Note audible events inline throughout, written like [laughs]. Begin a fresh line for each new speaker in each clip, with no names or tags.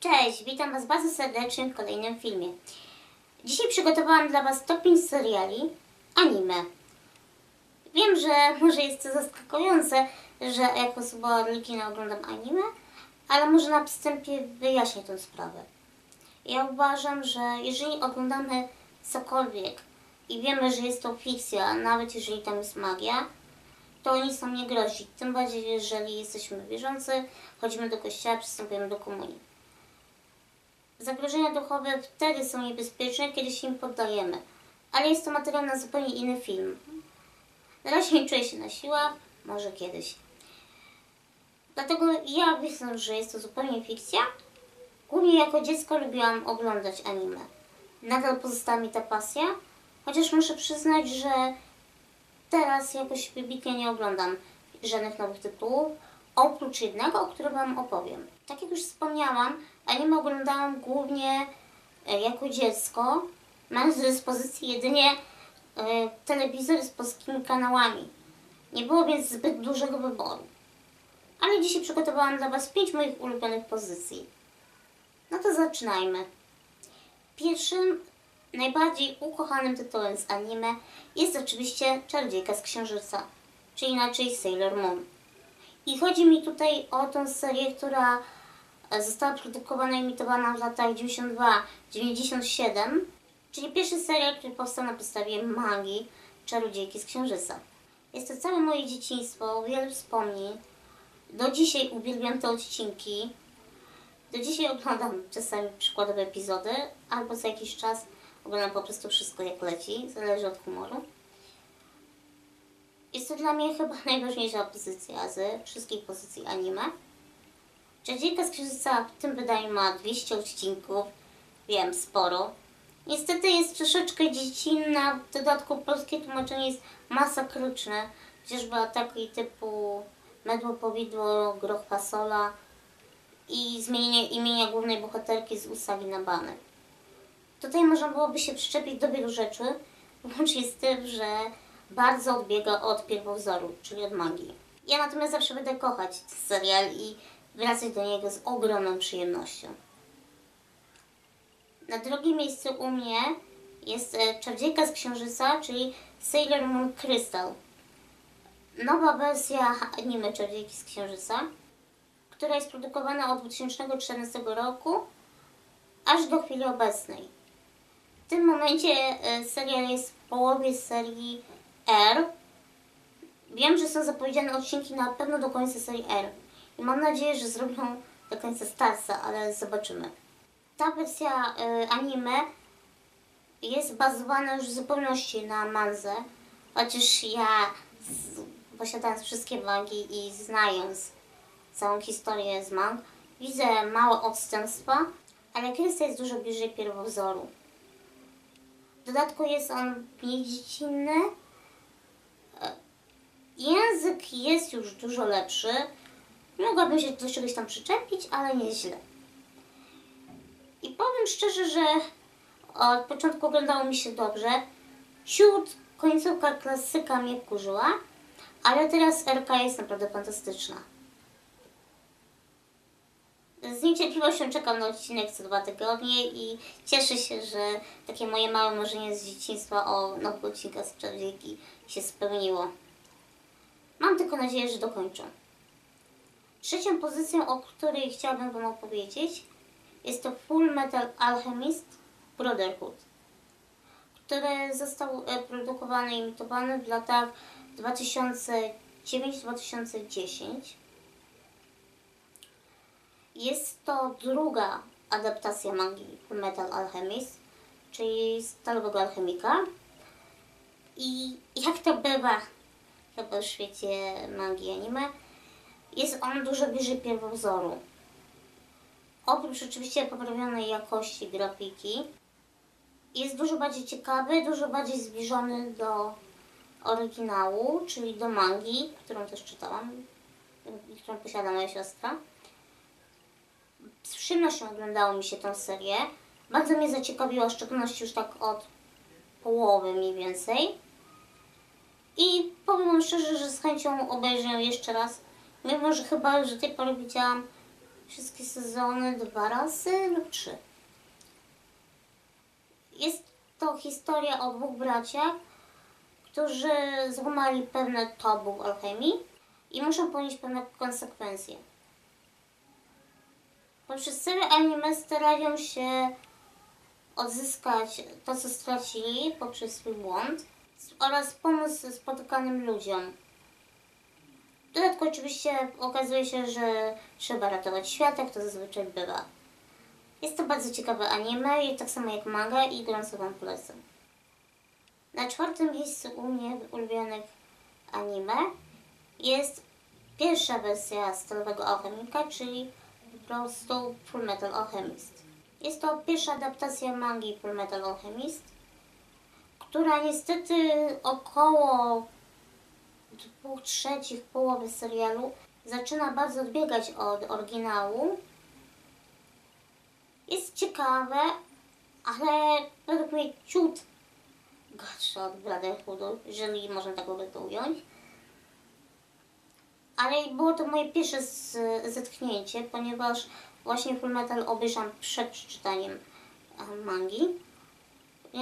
Cześć, witam Was bardzo serdecznie w kolejnym filmie. Dzisiaj przygotowałam dla Was top 5 seriali anime. Wiem, że [laughs] może jest to zaskakujące, że jako osoba religijna oglądam anime, ale może na wstępie wyjaśnię tę sprawę. Ja uważam, że jeżeli oglądamy cokolwiek i wiemy, że jest to fikcja, nawet jeżeli tam jest magia, to nic nam nie grozi. Tym bardziej, jeżeli jesteśmy wierzący, chodzimy do kościoła, przystępujemy do komunii. Zagrożenia duchowe wtedy są niebezpieczne, kiedy się im poddajemy. Ale jest to materiał na zupełnie inny film. Na razie nie czuję się na siłach, może kiedyś. Dlatego ja myślę, że jest to zupełnie fikcja. Głównie jako dziecko lubiłam oglądać anime. Nadal pozostała mi ta pasja, chociaż muszę przyznać, że teraz jakoś wybitnie nie oglądam żadnych nowych tytułów, oprócz jednego, o którym Wam opowiem. Tak jak już wspomniałam, anime oglądałam głównie e, jako dziecko, mając do dyspozycji jedynie e, telewizor z polskimi kanałami. Nie było więc zbyt dużego wyboru. Ale dzisiaj przygotowałam dla Was pięć moich ulubionych pozycji. No to zaczynajmy. Pierwszym, najbardziej ukochanym tytułem z anime jest oczywiście Czarodziejka z Księżyca, czy inaczej Sailor Moon. I chodzi mi tutaj o tę serię, która e, została produkowana i emitowana w latach 92-97, czyli pierwszy serial, który powstał na podstawie magii Czarodziejki z Księżyca. Jest to całe moje dzieciństwo, wiele wspomnień. Do dzisiaj uwielbiam te odcinki. Do dzisiaj oglądam czasami przykładowe epizody, albo za jakiś czas oglądam po prostu wszystko jak leci, zależy od humoru. Jest to dla mnie chyba [laughs] najważniejsza pozycja ze wszystkich pozycji anime. Czarodziejka z Księżyca w tym wydaniu ma 200 odcinków, wiem, sporo. Niestety jest troszeczkę dziecinna, w dodatku polskie tłumaczenie jest masakryczne, chociażby ataki typu mydło, powidło, groch fasola i zmienienie imienia głównej bohaterki z Usagi na Bany. Tutaj można byłoby się przyczepić do wielu rzeczy, [laughs] łącznie z tym, że bardzo odbiega od pierwowzoru, czyli od magii. Ja natomiast zawsze będę kochać serial i wracać do niego z ogromną przyjemnością. Na drugim miejscu u mnie jest e, Czarodziejka z Księżyca, czyli Sailor Moon Crystal. Nowa wersja anime Czarodziejki z Księżyca, która jest produkowana od 2014 roku aż do chwili obecnej. W tym momencie e, serial jest w połowie serii R. Wiem, że są zapowiedziane odcinki na pewno do końca serii R. I mam nadzieję, że zrobią do końca Starsa, ale zobaczymy. Ta wersja y, anime jest bazowana już w zupełności na manze, chociaż ja z, posiadając wszystkie mangi i znając całą historię z mang, widzę małe odstępstwa, ale Krysta jest dużo bliżej pierwowzoru. W dodatku jest on mniej dziecinny. Jest już dużo lepszy. Mogłabym się do czegoś tam przyczepić, ale nieźle. I powiem szczerze, że od początku oglądało mi się dobrze. Siód, końcówka klasyka mnie wkurzyła, ale teraz RK jest naprawdę fantastyczna. Z niecierpliwością czekam na odcinek co dwa tygodnie i cieszę się, że takie moje małe marzenie z dzieciństwa o nowych odcinkach z Czarodziejki się spełniło. Tylko nadzieję, że dokończą. Trzecią pozycją, o której chciałabym Wam opowiedzieć, jest to Full Metal Alchemist Brotherhood, który został e, produkowany i emitowany w latach 2009-2010. Jest to druga adaptacja mangi Full Metal Alchemist, czyli Stalowego Alchemika. I jak to bywa w świecie mangi anime, jest on dużo bliżej pierwowzoru. Oprócz oczywiście poprawionej jakości grafiki, jest dużo bardziej ciekawy, dużo bardziej zbliżony do oryginału, czyli do mangi, którą też czytałam i którą posiada moja siostra. Z przyjemnością oglądało mi się tę serię. Bardzo mnie zaciekawiła, w szczególności już tak od połowy mniej więcej. I powiem wam szczerze, że z chęcią obejrzę ją jeszcze raz. Mimo, że chyba już do tej pory widziałam wszystkie sezony dwa razy lub trzy. Jest to historia o dwóch braciach, którzy złamali pewne tabu w alchemii i muszą ponieść pewne konsekwencje. Poprzez serię anime starają się odzyskać to, co stracili poprzez swój błąd oraz pomóc spotykanym ludziom. W dodatku oczywiście okazuje się, że trzeba ratować świat, jak to zazwyczaj bywa. Jest to bardzo ciekawe anime tak samo jak manga i gorąco Wam polecam. Na czwartym miejscu u mnie ulubionych anime jest pierwsza wersja Stalowego Alchemika, czyli po prostu Full Metal Alchemist. Jest to pierwsza adaptacja mangi Full Metal Alchemist, która niestety około dwóch trzecich połowy serialu zaczyna bardzo odbiegać od oryginału. Jest ciekawe, ale według mnie ciut gorsze od Brotherhoodu, jeżeli można tak by to ująć. Ale było to moje pierwsze zetknięcie, ponieważ właśnie Full Metal obejrzałam przed przeczytaniem mangi,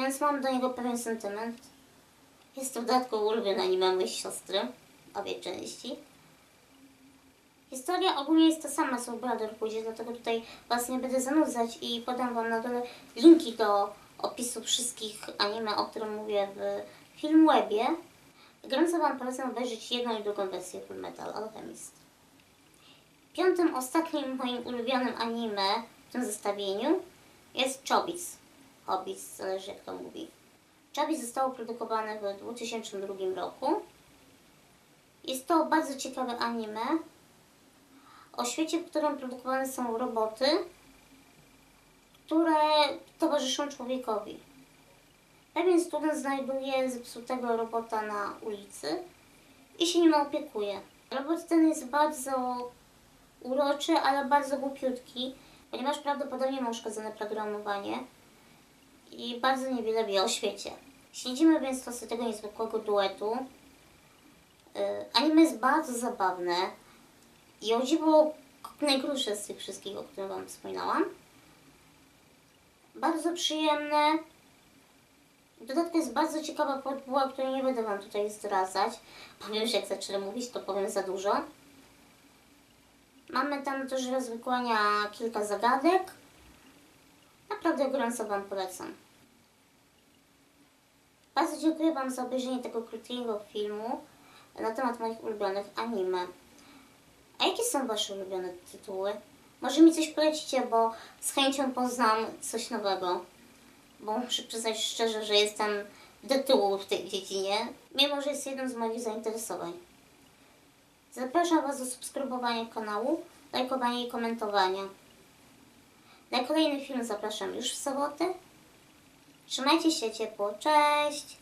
więc mam do niego pewien sentyment. Jest to w dodatku ulubione anime mojej siostry, obie części. Historia ogólnie jest ta sama co w Brotherhoodzie, dlatego tutaj Was nie będę zanudzać i podam Wam na dole linki do opisu wszystkich anime, o którym mówię w Filmwebie. Gorąco Wam polecam obejrzeć jedną i drugą wersję Full Metal Alchemist. Piątym, ostatnim moim ulubionym anime w tym zestawieniu jest Chobits. Hobbits, zależy jak to mówi. Chobits zostało produkowane w 2002 roku. Jest to bardzo ciekawe anime o świecie, w którym produkowane są roboty, które towarzyszą człowiekowi. Pewien student znajduje zepsutego robota na ulicy i się nim opiekuje. Robot ten jest bardzo uroczy, ale bardzo głupiutki, ponieważ prawdopodobnie ma uszkodzone programowanie i bardzo niewiele wie o świecie. Śledzimy więc losy tego niezwykłego duetu. Yy, Anime jest bardzo zabawne i o dziwo najkrótsze z tych wszystkich, o których Wam wspominałam. Bardzo przyjemne. W dodatku jest bardzo ciekawa formuła, której nie będę Wam tutaj zdradzać. Powiem, że jak zacznę mówić, to powiem za dużo. Mamy tam też rozwikłania kilka zagadek. Naprawdę gorąco Wam polecam. Bardzo dziękuję Wam za obejrzenie tego krótkiego filmu na temat moich ulubionych anime. A jakie są Wasze ulubione tytuły? Może mi coś polecicie, bo z chęcią poznam coś nowego. Bo muszę przyznać szczerze, że jestem do tyłu w tej dziedzinie, mimo że jest jednym z moich zainteresowań. Zapraszam Was do subskrybowania kanału, lajkowania i komentowania. Na kolejny film zapraszam już w sobotę. Trzymajcie się ciepło. Cześć!